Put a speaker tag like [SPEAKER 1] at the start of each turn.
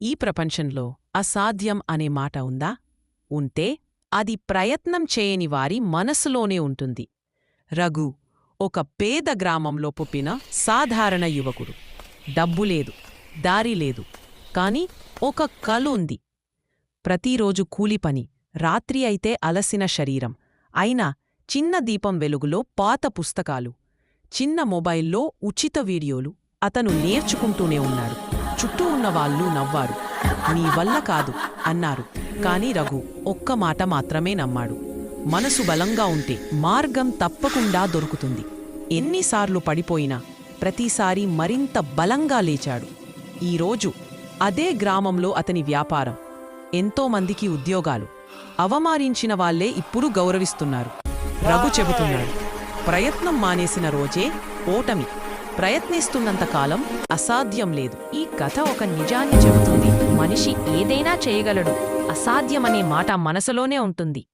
[SPEAKER 1] ఈ ప్రపంచంలో అసాధ్యం అనే మాట ఉందా? ఉంటే అది ప్రయత్నం చేయని వారి మనసులోనే ఉంటుంది. రఘు ఒక పేద గ్రామంలో పుప్పిన సాధారణ యువకుడు. డబ్బు లేదు దారి లేదు కాని ఒక కలు ఉంది. ప్రతిరోజు కూలిపని రాత్రి అయితే అలసిన శరీరం అయినా చిన్న దీపం వెలుగులో పాత పుస్తకాలు చిన్న మొబైల్లో ఉచిత వీడియోలు అతను నేర్చుకుంటూనే ఉన్నాడు. చుట్టూ ఉన్నవాళ్ళు నవ్వారు. నీ వల్ల కాదు అన్నారు. కాని రఘు ఒక్క మాట మాత్రమే నమ్మాడు. మనసు బలంగా ఉంటే మార్గం తప్పకుండా దొరుకుతుంది. ఎన్నిసార్లు పడిపోయినా ప్రతిసారి మరింత బలంగా లేచాడు. ఈరోజు అదే గ్రామంలో అతని వ్యాపారం. ఎంతో మందికి ఉద్యోగాలు. అవమానించిన వాళ్ళే ఇప్పుడు గౌరవిస్తున్నారు. రఘు చెబుతున్నాడు. ప్రయత్నం మానేసిన రోజే ఓటమి. ప్రయత్నిస్తున్నంతకాలం అసాధ్యం లేదు.
[SPEAKER 2] ఈ కథ ఒక నిజాన్ని చెబుతుంది. మనిషి ఏదైనా చేయగలడు. అసాధ్యమనే మాట మనసులోనే ఉంటుంది.